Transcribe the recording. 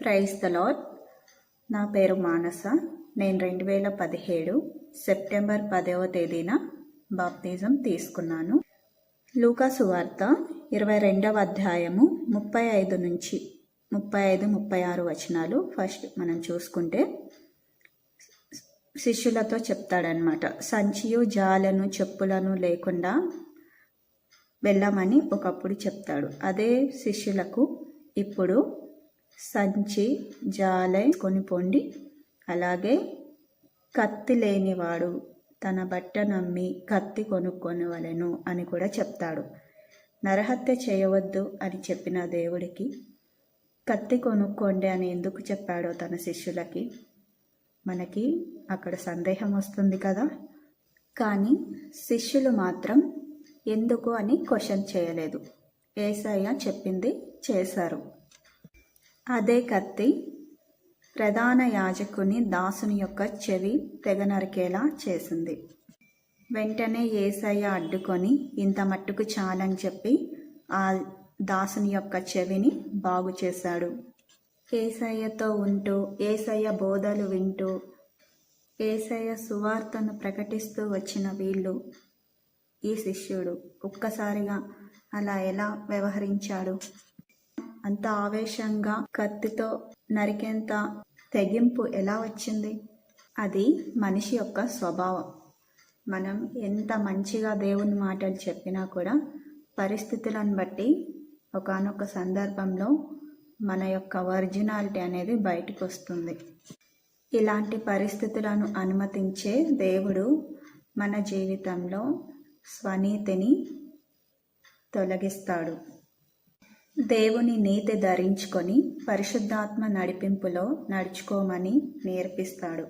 Praise the lord నా పేరు మానస. నేను రెండు వేల పదిహేడు సెప్టెంబర్ పదవ తేదీన బాప్తిజం తీసుకున్నాను. లూకాసు వార్త ఇరవై రెండవ అధ్యాయము ముప్పై ఐదు నుంచి ముప్పై ఐదు ముప్పై ఆరు వచనాలు ఫస్ట్ మనం చూసుకుంటే శిష్యులతో చెప్తాడనమాట సంచియు జాలను చెప్పులను లేకుండా వెళ్ళమని ఒకప్పుడు చెప్తాడు. అదే శిష్యులకు ఇప్పుడు సంచి జాలై కొనిపోండి. అలాగే కత్తి లేనివాడు తన బట్ట నమ్మి కత్తి కొనుక్కొనవలెను అని కూడా చెప్తాడు. నరహత్య చేయవద్దు అని చెప్పిన దేవుడికి కత్తి కొనుక్కోండి అని ఎందుకు చెప్పాడో తన శిష్యులకి? మనకి అక్కడ సందేహం వస్తుంది కదా. కానీ శిష్యులు మాత్రం ఎందుకు అని క్వశ్చన్ చేయలేదు. ఏసయ్య చెప్పింది చేశారు. అదే కత్తి ప్రధాన యాజకుని దాసుని యొక్క చెవి తెగ నరికేలా చేసింది. వెంటనే ఏసయ్య అడ్డుకొని ఇంత మట్టుకు చాలని చెప్పి ఆ దాసుని యొక్క చెవిని బాగు చేశాడు. ఏసయ్యతో ఉంటూ ఏసయ్య బోధలు వింటూ ఏసయ్య సువార్తను ప్రకటిస్తూ వచ్చిన వీళ్ళు ఈ శిష్యుడు ఒక్కసారిగా అలా ఎలా వ్యవహరించాడు? అంత ఆవేశంగా కత్తితో నరికేంత తెగింపు ఎలా వచ్చింది? అది మనిషి యొక్క స్వభావం. మనం ఎంత మంచిగా దేవుని మాటలు చెప్పినా కూడా పరిస్థితులను బట్టి ఒకనొక సందర్భంలో మన యొక్క ఒరిజినాలిటీ అనేది బయటకు వస్తుంది ఇలాంటి పరిస్థితులను అనుమతించే దేవుడు మన జీవితంలో స్వనీతిని తొలగిస్తాడు. దేవుని నీతి ధరించుకొని పరిశుద్ధాత్మ నడిపింపులో నడుచుకోమని నేర్పిస్తాడు.